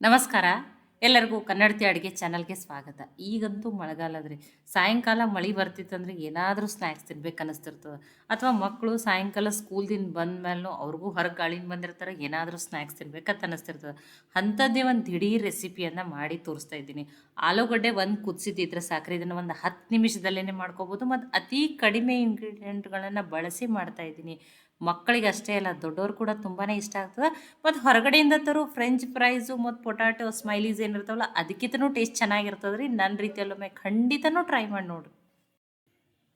ನಮಸ್ಕಾರ. ಎಲ್ಲರಿಗೂ ಕನ್ನಡತಿ ಅಡುಗೆ ಚಾನಲ್ಗೆ ಸ್ವಾಗತ. ಈಗಂತೂ ಮಳೆಗಾಲದ್ರಿ. ಸಾಯಂಕಾಲ ಮಳೆ ಬರ್ತಿತ್ತಂದ್ರೆ ಏನಾದರೂ ಸ್ನ್ಯಾಕ್ಸ್ ತಿನ್ಬೇಕು ಅನ್ನಿಸ್ತಿರ್ತದೆ ಅಥವಾ ಮಕ್ಕಳು ಸಾಯಂಕಾಲ ಸ್ಕೂಲ್ದಿಂದ ಬಂದ ಮೇಲೂ ಅವ್ರಿಗೂ ಹೊರಗೆ ಗಾಳಿನ ಬಂದಿರ್ತಾರೆ, ಏನಾದರೂ ಸ್ನ್ಯಾಕ್ಸ್ ತಿನ್ಬೇಕಂತ ಅನ್ನಿಸ್ತಿರ್ತದೆ ಅಂಥದ್ದೇ ಒಂದು ದಿಢೀರ್ ರೆಸಿಪಿಯನ್ನು ಮಾಡಿ ತೋರಿಸ್ತಾ ಇದ್ದೀನಿ. ಆಲೂಗಡ್ಡೆ ಒಂದು ಕುದಿಸಿದ್ದಿದ್ರೆ ಸಾಕ್ರೆ. ಇದನ್ನು ಒಂದು ಹತ್ತು ನಿಮಿಷದಲ್ಲೇ ಮಾಡ್ಕೋಬೋದು. ಮತ್ತು ಅತಿ ಕಡಿಮೆ ಇಂಗ್ರೀಡಿಯೆಂಟ್ಗಳನ್ನು ಬಳಸಿ ಮಾಡ್ತಾ ಮಕ್ಕಳಿಗೆ ಅಷ್ಟೇ ಅಲ್ಲ, ದೊಡ್ಡವ್ರು ಕೂಡ ತುಂಬಾ ಇಷ್ಟ ಆಗ್ತದೆ. ಮತ್ತು ಹೊರಗಡೆಯಿಂದ ತರೋ ಫ್ರೆಂಚ್ ಫ್ರೈಸು ಮತ್ತು ಪೊಟ್ಯಾಟೊ ಸ್ಮೈಲೀಸ್ ಏನಿರ್ತಾವಲ್ಲ, ಅದಕ್ಕಿಂತನೂ ಟೇಸ್ಟ್ ಚೆನ್ನಾಗಿರ್ತದೆ ರೀ ನನ್ನ ರೀತಿಯಲ್ಲೊಮ್ಮೆ ಖಂಡಿತನೂ ಟ್ರೈ ಮಾಡಿ ನೋಡಿರಿ.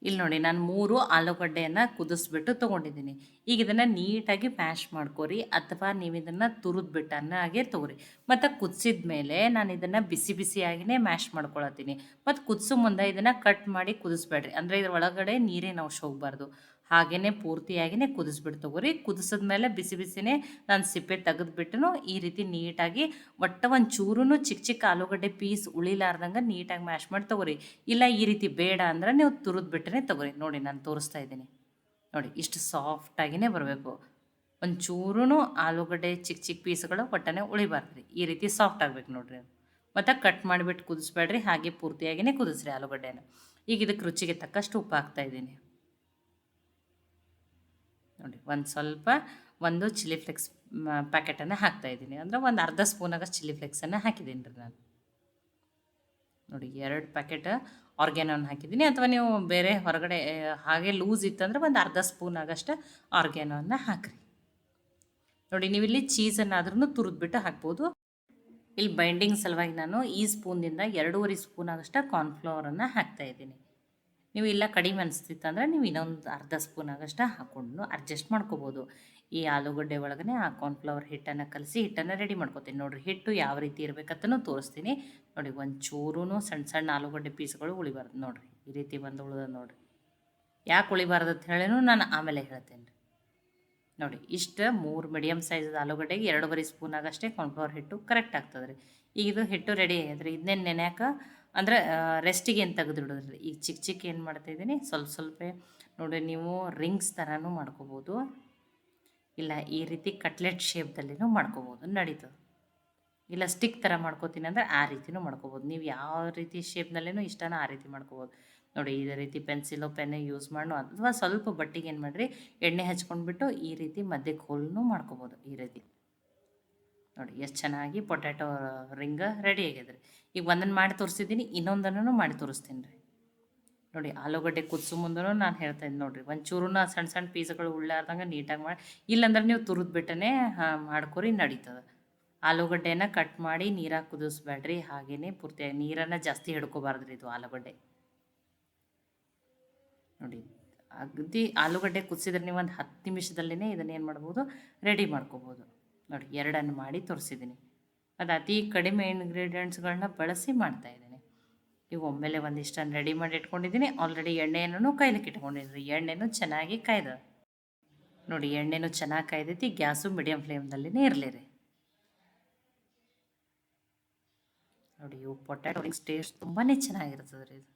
ಇಲ್ಲಿ ನೋಡಿ, ನಾನು ಮೂರು ಆಲೂಗಡ್ಡೆಯನ್ನು ಕುದಿಸ್ಬಿಟ್ಟು ತೊಗೊಂಡಿದ್ದೀನಿ. ಈಗ ಇದನ್ನು ನೀಟಾಗಿ ಮ್ಯಾಶ್ ಮಾಡ್ಕೊರಿ, ಅಥವಾ ನೀವು ಇದನ್ನು ತುರಿದ್ಬಿಟ್ಟು ಹಾಗೆ ತೊಗೊರಿ. ಮತ್ತು ಕುದಿಸಿದ ಮೇಲೆ ನಾನು ಇದನ್ನು ಬಿಸಿ ಬಿಸಿಯಾಗಿಯೇ ಮ್ಯಾಶ್ ಮಾಡ್ಕೊಳತ್ತೀನಿ. ಮತ್ತು ಕುದಿಸೋ ಮುಂದೆ ಇದನ್ನು ಕಟ್ ಮಾಡಿ ಕುದಿಸ್ಬೇಡ್ರಿ. ಅಂದರೆ ಇದ್ರ ಒಳಗಡೆ ನೀರೇನು ಅಂಶ ಹೋಗಬಾರ್ದು. ಹಾಗೇ ಪೂರ್ತಿಯಾಗಿಯೇ ಕುದಿಸ್ಬಿಟ್ಟು ಕುದಿಸಿದ ಮೇಲೆ ಬಿಸಿ ಬಿಸಿನೇ ನಾನು ಸಿಪ್ಪೆ ತೆಗೆದುಬಿಟ್ಟು ಈ ರೀತಿ ನೀಟಾಗಿ ಒಟ್ಟ ಒಂದು ಚೂರು ಚಿಕ್ಕ ಚಿಕ್ಕ ಆಲೂಗಡ್ಡೆ ಪೀಸ್ ಉಳಿಲಾರ್ದಂಗೆ ನೀಟಾಗಿ ಮ್ಯಾಶ್ ಮಾಡಿ ತಗೋರಿ. ಇಲ್ಲ ಈ ರೀತಿ ಬೇಡ ಅಂದ್ರೆ ನೀವು ತುರಿದ್ಬಿಟ್ಟೇ ತಗೋರಿ. ನೋಡಿ ನಾನು ತೋರಿಸ್ತಾ ಇದ್ದೀನಿ. ನೋಡಿ ಇಷ್ಟು ಸಾಫ್ಟಾಗಿಯೇ ಬರಬೇಕು. ಒಂದು ಚೂರು ಆಲೂಗಡ್ಡೆ ಚಿಕ್ಕ ಚಿಕ್ಕ ಪೀಸ್ಗಳು ಒಟ್ಟನೆ ಉಳಿಬಾರ್ದು ರೀ ಈ ರೀತಿ ಸಾಫ್ಟ್ ಆಗ್ಬೇಕು ನೋಡಿರಿ. ಮತ್ತು ಕಟ್ ಮಾಡಿಬಿಟ್ಟು ಕುದಿಸ್ಬೇಡ್ರಿ. ಹಾಗೆ ಪೂರ್ತಿಯಾಗಿಯೇ ಕುದಿಸ್ರಿ ಆಲೂಗಡ್ಡೆನ. ಈಗ ಇದಕ್ಕೆ ರುಚಿಗೆ ತಕ್ಕಷ್ಟು ಉಪ್ಪು ಹಾಕ್ತಾ ಇದ್ದೀನಿ. ನೋಡಿ, ಒಂದು ಸ್ವಲ್ಪ ಒಂದು ಚಿಲ್ಲಿ ಫ್ಲೆಕ್ಸ್ ಪ್ಯಾಕೆಟನ್ನು ಹಾಕ್ತಾಯಿದ್ದೀನಿ ಅಂದರೆ ಒಂದು ಅರ್ಧ ಸ್ಪೂನಾಗಷ್ಟು ಚಿಲ್ಲಿ ಫ್ಲೆಕ್ಸನ್ನು ಹಾಕಿದ್ದೀನಿ ರೀ ನಾನು. ನೋಡಿ, ಎರಡು ಪ್ಯಾಕೆಟ್ ಆರ್ಗ್ಯಾನೋನ ಹಾಕಿದ್ದೀನಿ. ಅಥವಾ ನೀವು ಬೇರೆ ಹೊರಗಡೆ ಹಾಗೆ ಲೂಸ್ ಇತ್ತಂದ್ರೆ ಒಂದು ಅರ್ಧ ಸ್ಪೂನ್ ಆಗಷ್ಟು ಆರ್ಗ್ಯಾನೋನ ಹಾಕಿರಿ. ನೋಡಿ, ನೀವು ಇಲ್ಲಿ ಚೀಸನ್ನಾದ್ರೂ ತುರಿದ್ಬಿಟ್ಟು ಹಾಕ್ಬೋದು. ಇಲ್ಲಿ ಬೈಂಡಿಂಗ್ ಸಲುವಾಗಿ ನಾನು ಈ ಸ್ಪೂನಿಂದ ಎರಡೂವರೆ ಸ್ಪೂನ್ ಆಗಷ್ಟು ಕಾರ್ನ್ಫ್ಲವರನ್ನು ಹಾಕ್ತಾಯಿದ್ದೀನಿ ನೀವು ಇಲ್ಲ ಕಡಿಮೆ ಅನಿಸ್ತಿತ್ತು ಅಂದರೆ ನೀವು ಇನ್ನೊಂದು ಅರ್ಧ ಸ್ಪೂನ್ ಆಗಷ್ಟು ಹಾಕ್ಕೊಂಡು ಅಡ್ಜಸ್ಟ್ ಮಾಡ್ಕೋಬೋದು. ಈ ಆಲೂಗಡ್ಡೆ ಒಳಗನೆ ಆ ಕಾರ್ನ್ಫ್ಲವರ್ ಹಿಟ್ಟನ್ನು ಕಲಸಿ ಹಿಟ್ಟನ್ನು ರೆಡಿ ಮಾಡ್ಕೋತೀನಿ. ನೋಡಿರಿ ಹಿಟ್ಟು ಯಾವ ರೀತಿ ಇರಬೇಕಂತನೂ ತೋರಿಸ್ತೀನಿ. ನೋಡಿ ಒಂದು ಚೂರೂ ಸಣ್ಣ ಸಣ್ಣ ಆಲೂಗಡ್ಡೆ ಪೀಸ್ಗಳು ಉಳಿಬಾರ್ದು ನೋಡಿರಿ. ಈ ರೀತಿ ಬಂದು ಉಳಿದ ನೋಡಿರಿ. ಯಾಕೆ ಉಳಿಬಾರ್ದು ಅಂತ ಹೇಳಿನೂ ನಾನು ಆಮೇಲೆ ಹೇಳ್ತೇನೆ ರೀ ನೋಡಿ ಇಷ್ಟು ಮೂರು ಮೀಡಿಯಮ್ ಸೈಜ್ ಆಲೂಗಡ್ಡೆಗೆ ಎರಡೂವರೆ ಸ್ಪೂನ್ ಆಗಷ್ಟೇ ಕಾರ್ನ್ಫ್ಲವರ್ ಹಿಟ್ಟು ಕರೆಕ್ಟ್ ಆಗ್ತದೆ ರೀ ಈಗ ಇದು ಹಿಟ್ಟು ರೆಡಿ ಆಗಿದ್ರೆ ಇದನ್ನೇ ನೆನೆಯಾಕ ಅಂದರೆ ರೆಸ್ಟಿಗೆ ಏನು ತೆಗೆದಿಡೋದ್ರಿ? ಈಗ ಚಿಕ್ಕ ಚಿಕ್ಕ ಏನು ಮಾಡ್ತಾಯಿದ್ದೀನಿ ಸ್ವಲ್ಪ ಸ್ವಲ್ಪ ನೋಡಿ ನೀವು ರಿಂಗ್ಸ್ ಥರನೂ ಮಾಡ್ಕೋಬೋದು. ಇಲ್ಲ, ಈ ರೀತಿ ಕಟ್ಲೆಟ್ ಶೇಪ್ದಲ್ಲಿನೂ ಮಾಡ್ಕೋಬೋದು ನಡೀತದೆ ಇಲ್ಲ ಸ್ಟಿಕ್ ಥರ ಮಾಡ್ಕೋತೀನಿ ಅಂದರೆ, ಆ ರೀತಿನೂ ಮಾಡ್ಕೋಬೋದು. ನೀವು ಯಾವ ರೀತಿ ಶೇಪ್ನಲ್ಲೇನೂ ಇಷ್ಟನ ಆ ರೀತಿ ಮಾಡ್ಕೋಬೋದು. ನೋಡಿ, ಇದೇ ರೀತಿ ಪೆನ್ಸಿಲು ಪೆನ್ನು ಯೂಸ್ ಮಾಡೋ ಅಥವಾ ಸ್ವಲ್ಪ ಬಟ್ಟಿಗೆ ಏನು ಮಾಡಿರಿ, ಎಣ್ಣೆ ಹಚ್ಕೊಂಡ್ಬಿಟ್ಟು ಈ ರೀತಿ ಮಧ್ಯಕ್ಕೆ ಹೋಲ್ನೂ ಮಾಡ್ಕೋಬೋದು, ಈ ರೀತಿ. ನೋಡಿ, ಎಷ್ಟು ಚೆನ್ನಾಗಿ ಪೊಟ್ಯಾಟೊ ರಿಂಗ ರೆಡಿ ಆಗ್ಯದ್ರಿ ಈಗ ಒಂದನ್ನು ಮಾಡಿ ತೋರಿಸಿದ್ದೀನಿ ಇನ್ನೊಂದನ್ನು ಮಾಡಿ ತೋರಿಸ್ತೀನಿ ರೀ. ನೋಡಿ, ಆಲೂಗಡ್ಡೆ ಕುದಿಸು ಮುಂದೂ ನಾನು ಹೇಳ್ತಾ ಇದ್ದೀನಿ ನೋಡಿರಿ ಒಂದು ಚೂರುನ ಸಣ್ಣ ಸಣ್ಣ ಪೀಸ್ಗಳು ಉಳ್ಳಾರ್ದಂಗೆ ನೀಟಾಗಿ ಮಾಡಿ, ಇಲ್ಲಾಂದ್ರೆ ನೀವು ತುರಿದ್ಬಿಟ್ಟೇ ಮಾಡ್ಕೊರಿ, ನಡೀತದೆ. ಆಲೂಗಡ್ಡೆನ ಕಟ್ ಮಾಡಿ ನೀರಾಗಿ ಕುದಿಸ್ಬೇಡ್ರಿ ಹಾಗೇ ಪೂರ್ತಿಯಾಗಿ ನೀರನ್ನು ಜಾಸ್ತಿ ಹಿಡ್ಕೋಬಾರ್ದ್ರಿ ಇದು ಆಲೂಗಡ್ಡೆ. ನೋಡಿ, ಅಗದಿ ಆಲೂಗಡ್ಡೆ ಕುದಿಸಿದ್ರೆ ನೀವು ಒಂದು ಹತ್ತು ನಿಮಿಷದಲ್ಲೇ ಇದನ್ನೇನು ಮಾಡ್ಬೋದು ರೆಡಿ ಮಾಡ್ಕೋಬೋದು. ನೋಡಿ, ಎರಡನ್ನು ಮಾಡಿ ತೋರಿಸಿದ್ದೀನಿ. ಅದು ಅತಿ ಕಡಿಮೆ ಇಂಗ್ರೀಡಿಯೆಂಟ್ಸ್ಗಳನ್ನ ಬಳಸಿ ಮಾಡ್ತಾಯಿದ್ದೀನಿ ಈಗ ಒಮ್ಮೆಲೆ ಒಂದಿಷ್ಟನ್ನು ರೆಡಿ ಮಾಡಿ ಇಟ್ಕೊಂಡಿದ್ದೀನಿ. ಆಲ್ರೆಡಿ ಎಣ್ಣೆಯನ್ನು ಕೈಲಿಕ್ಕೆ ಇಟ್ಕೊಂಡಿದ್ದೀನಿ. ಎಣ್ಣೆನೂ ಚೆನ್ನಾಗಿ ಕಾಯ್ದ. ನೋಡಿ, ಎಣ್ಣೆನೂ ಚೆನ್ನಾಗಿ ಕಾಯ್ದೈತಿ. ಗ್ಯಾಸು ಮೀಡಿಯಮ್ ಇರಲಿ ರೀ. ನೋಡಿ, ಇವು ಪೊಟ್ಯಾಟೊ ಟೇಸ್ಟ್ ತುಂಬಾ ಚೆನ್ನಾಗಿರ್ತದೆ ರೀ ಇದು.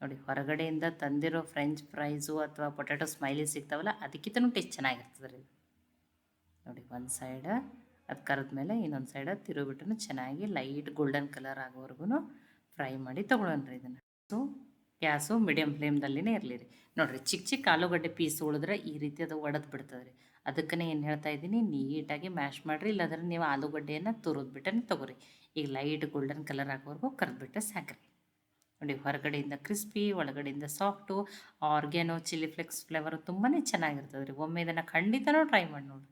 ನೋಡಿ, ಹೊರಗಡೆಯಿಂದ ತಂದಿರೋ ಫ್ರೆಂಚ್ ಫ್ರೈಸು ಅಥವಾ ಪೊಟ್ಯಾಟೋ ಸ್ಮೈಲಿ ಸಿಗ್ತಾವಲ್ಲ, ಅದಕ್ಕಿಂತನೂ ಟೇಸ್ಟ್ ಚೆನ್ನಾಗಿರ್ತದೆ ರೀ ನೋಡಿ, ಒಂದು ಸೈಡ ಅದು ಕರೆದ ಮೇಲೆ ಇನ್ನೊಂದು ಸೈಡ ತಿರುಗಿಬಿಟ್ಟು ಚೆನ್ನಾಗಿ ಲೈಟ್ ಗೋಲ್ಡನ್ ಕಲರ್ ಆಗೋವರೆಗೂ ಫ್ರೈ ಮಾಡಿ ತೊಗೊಳೋಣ್ರಿ ಇದನ್ನು. ಸೊ ಗ್ಯಾಸು ಮೀಡಿಯಮ್ ಫ್ಲೇಮ್ದಲ್ಲಿನೇ ಇರಲಿ ರೀ. ನೋಡಿರಿ ಚಿಕ್ಕ ಚಿಕ್ಕ ಆಲೂಗಡ್ಡೆ ಪೀಸ್ ಉಳಿದ್ರೆ ಈ ರೀತಿ ಅದು ಒಡೆದು ಬಿಡ್ತದೆ ರೀ. ಅದಕ್ಕೇ ಏನು ಹೇಳ್ತಾ ಇದ್ದೀನಿ, ನೀಟಾಗಿ ಮ್ಯಾಶ್ ಮಾಡಿರಿ, ಇಲ್ಲಾಂದ್ರೆ ನೀವು ಆಲೂಗಡ್ಡೆಯನ್ನು ತುರಿದ್ಬಿಟ್ಟೇ ತೊಗೊರಿ. ಈಗ ಲೈಟ್ ಗೋಲ್ಡನ್ ಕಲರ್ ಆಗೋವರೆಗೂ ಕರೆದ್ಬಿಟ್ಟೆ ಸಾಕ್ರಿ. ನೋಡಿ, ಹೊರಗಡೆಯಿಂದ ಕ್ರಿಸ್ಪಿ ಒಳಗಡೆಯಿಂದ soft oregano chilli flakes flavour ತುಂಬಾ ಚೆನ್ನಾಗಿರ್ತದೆ ರೀ. ಒಮ್ಮೆ ಇದನ್ನು ಖಂಡಿತನೂ ಟ್ರೈ ಮಾಡಿ ನೋಡಿ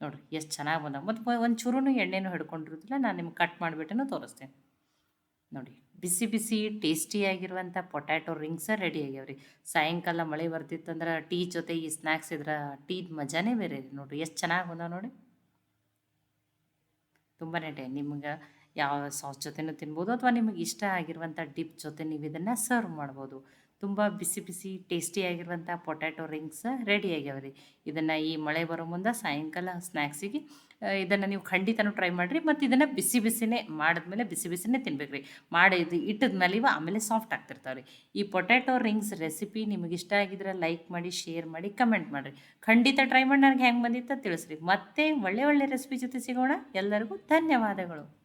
ನೋಡಿರಿ ಎಷ್ಟು ಚೆನ್ನಾಗಿ ಬಂದ ಮತ್ತು ಒಂದು ಚೂರು ಎಣ್ಣೆನೂ ಹಿಡ್ಕೊಂಡಿರೋದಿಲ್ಲ, ನಾನು ನಿಮ್ಗೆ ಕಟ್ ಮಾಡಿಬಿಟ್ಟು ತೋರಿಸ್ತೇನೆ. ನೋಡಿ, ಬಿಸಿ ಬಿಸಿ ಟೇಸ್ಟಿಯಾಗಿರುವಂಥ ಪೊಟ್ಯಾಟೊ ರಿಂಗ್ಸ ರೆಡಿ ಆಗ್ಯಾವ್ರಿ. ಸಾಯಂಕಾಲ ಮಳೆ ಬರ್ತಿತ್ತಂದ್ರೆ ಟೀ ಜೊತೆ ಈ ಸ್ನ್ಯಾಕ್ಸ್ ಇದ್ರೆ ಟೀ ಮಜಾನೇ ಬೇರೆ ರೀ. ನೋಡಿರಿ, ಎಷ್ಟು ಚೆನ್ನಾಗಿ ಬಂದ ನೋಡಿ. ತುಂಬಾ ಟೇ, ನಿಮ್ಗೆ ಯಾವ ಸಾಸ್ ಜೊತೆನೂ ತಿನ್ಬೋದು, ಅಥವಾ ನಿಮಗೆ ಇಷ್ಟ ಆಗಿರುವಂಥ ಡಿಪ್ ಜೊತೆ ನೀವು ಇದನ್ನು ಸರ್ವ್ ಮಾಡ್ಬೋದು. ತುಂಬ ಬಿಸಿ ಬಿಸಿ ಟೇಸ್ಟಿಯಾಗಿರುವಂಥ ಪೊಟ್ಯಾಟೊ ರಿಂಗ್ಸ್ ರೆಡಿ ಆಗ್ಯಾವ ರೀ ಇದನ್ನು ಈ ಮಳೆ ಬರೋ ಮುಂದೆ ಸಾಯಂಕಾಲ ಸ್ನ್ಯಾಕ್ಸಿಗೆ ಇದನ್ನು ನೀವು ಖಂಡಿತನೂ ಟ್ರೈ ಮಾಡಿರಿ. ಮತ್ತು ಇದನ್ನು ಬಿಸಿ ಬಿಸಿನೇ ಮಾಡಿದ್ಮೇಲೆ ಬಿಸಿ ಬಿಸಿನೇ ತಿನ್ಬೇಕು ರೀ ಮಾಡಿ ಇದು ಮೇಲೆ ಇವ ಆಮೇಲೆ ಸಾಫ್ಟ್ ಆಗ್ತಿರ್ತಾವೆ ರೀ ಈ ಪೊಟ್ಯಾಟೊ ರಿಂಗ್ಸ್ ರೆಸಿಪಿ ನಿಮಗೆ ಇಷ್ಟ ಆಗಿದ್ರೆ ಲೈಕ್ ಮಾಡಿ ಶೇರ್ ಮಾಡಿ ಕಮೆಂಟ್ ಮಾಡಿರಿ. ಖಂಡಿತ ಟ್ರೈ ಮಾಡಿ, ನನಗೆ ಹೆಂಗೆ ಬಂದಿತ್ತು ತಿಳಿಸ್ರಿ. ಮತ್ತೆ ಒಳ್ಳೆ ಒಳ್ಳೆ ರೆಸಿಪಿ ಜೊತೆ ಸಿಗೋಣ. ಎಲ್ಲರಿಗೂ ಧನ್ಯವಾದಗಳು.